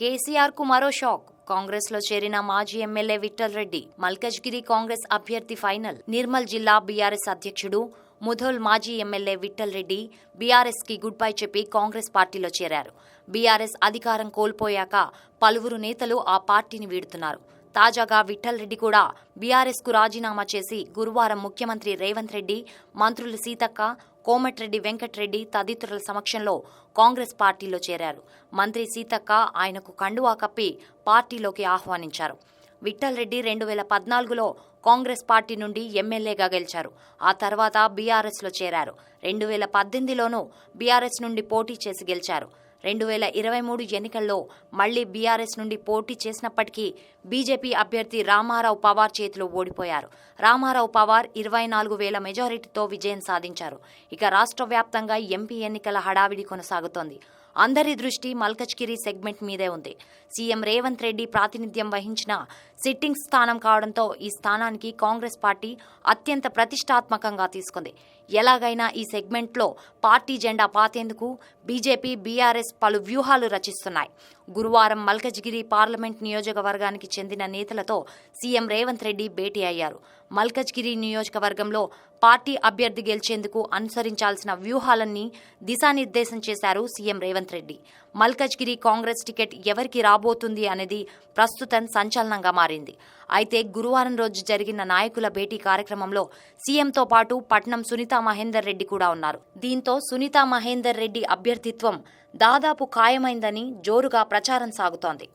కేసీఆర్కు మరో షాక్. కాంగ్రెస్లో చేరిన మాజీ ఎమ్మెల్యే విఠల్ రెడ్డి మల్కజ్గిరి కాంగ్రెస్ అభ్యర్థి ఫైనల్. నిర్మల్ జిల్లా బీఆర్ఎస్ అధ్యక్షుడు ముధోల్ మాజీ ఎమ్మెల్యే విఠల్ రెడ్డి బీఆర్ఎస్కి గుడ్ బై చెప్పి కాంగ్రెస్ పార్టీలో చేరారు. బీఆర్ఎస్ అధికారం కోల్పోయాక పలువురు నేతలు ఆ పార్టీని వీడుతున్నారు. తాజాగా విఠల్ రెడ్డి కూడా బీఆర్ఎస్కు రాజీనామా చేసి గురువారం ముఖ్యమంత్రి రేవంత్ రెడ్డి మంత్రులు సీతక్క కోమటిరెడ్డి వెంకటరెడ్డి తదితరుల సమక్షంలో కాంగ్రెస్ పార్టీలో చేరారు. మంత్రి సీతక్క ఆయనకు కండువా కప్పి పార్టీలోకి ఆహ్వానించారు. విఠల్ రెడ్డి రెండు వేల పద్నాలుగులో కాంగ్రెస్ పార్టీ నుండి ఎమ్మెల్యేగా గెలిచారు. ఆ తర్వాత బీఆర్ఎస్లో చేరారు. రెండు వేల పద్దెనిమిదిలోనూ బీఆర్ఎస్ నుండి పోటీ చేసి గెలిచారు. రెండు వేల ఇరవై మూడు ఎన్నికల్లో మళ్ళీ బీఆర్ఎస్ నుండి పోటీ చేసినప్పటికీ బీజేపీ అభ్యర్థి రామారావు పవార్ చేతిలో ఓడిపోయారు. రామారావు పవార్ ఇరవై నాలుగు వేల మెజారిటీతో విజయం సాధించారు. ఇక రాష్ట్ర వ్యాప్తంగా ఎంపీ ఎన్నికల హడావిడి కొనసాగుతోంది. అందరి దృష్టి మల్కజ్గిరి సెగ్మెంట్ మీదే ఉంది. సీఎం రేవంత్ రెడ్డి ప్రాతినిధ్యం వహించిన సిట్టింగ్ స్థానం కావడంతో ఈ స్థానానికి కాంగ్రెస్ పార్టీ అత్యంత ప్రతిష్టాత్మకంగా తీసుకుంది. ఎలాగైనా ఈ సెగ్మెంట్లో పార్టీ జెండా పాతేందుకు బీజేపీ బీఆర్ఎస్ పలు వ్యూహాలు రచిస్తున్నాయి. గురువారం మల్కజ్గిరి పార్లమెంట్ నియోజకవర్గానికి చెందిన నేతలతో సీఎం రేవంత్ రెడ్డి భేటీ అయ్యారు. మల్కజ్గిరి నియోజకవర్గంలో పార్టీ అభ్యర్థి గెలిచేందుకు అనుసరించాల్సిన వ్యూహాలన్నీ దిశానిర్దేశం చేశారు సీఎం రేవంత్ రెడ్డి. మల్కజ్గిరి కాంగ్రెస్ టికెట్ ఎవరికి రాబోతుంది అనేది ప్రస్తుతం సంచలనంగా మారింది. అయితే గురువారం రోజు జరిగిన నాయకుల భేటీ కార్యక్రమంలో సీఎంతో పాటు పట్నం సునీతా మహేందర్ రెడ్డి కూడా ఉన్నారు. దీంతో సునీతా మహేందర్ రెడ్డి అభ్యర్థిత్వం దాదాపు ఖాయమైందని జోరుగా ప్రచారం సాగుతోంది.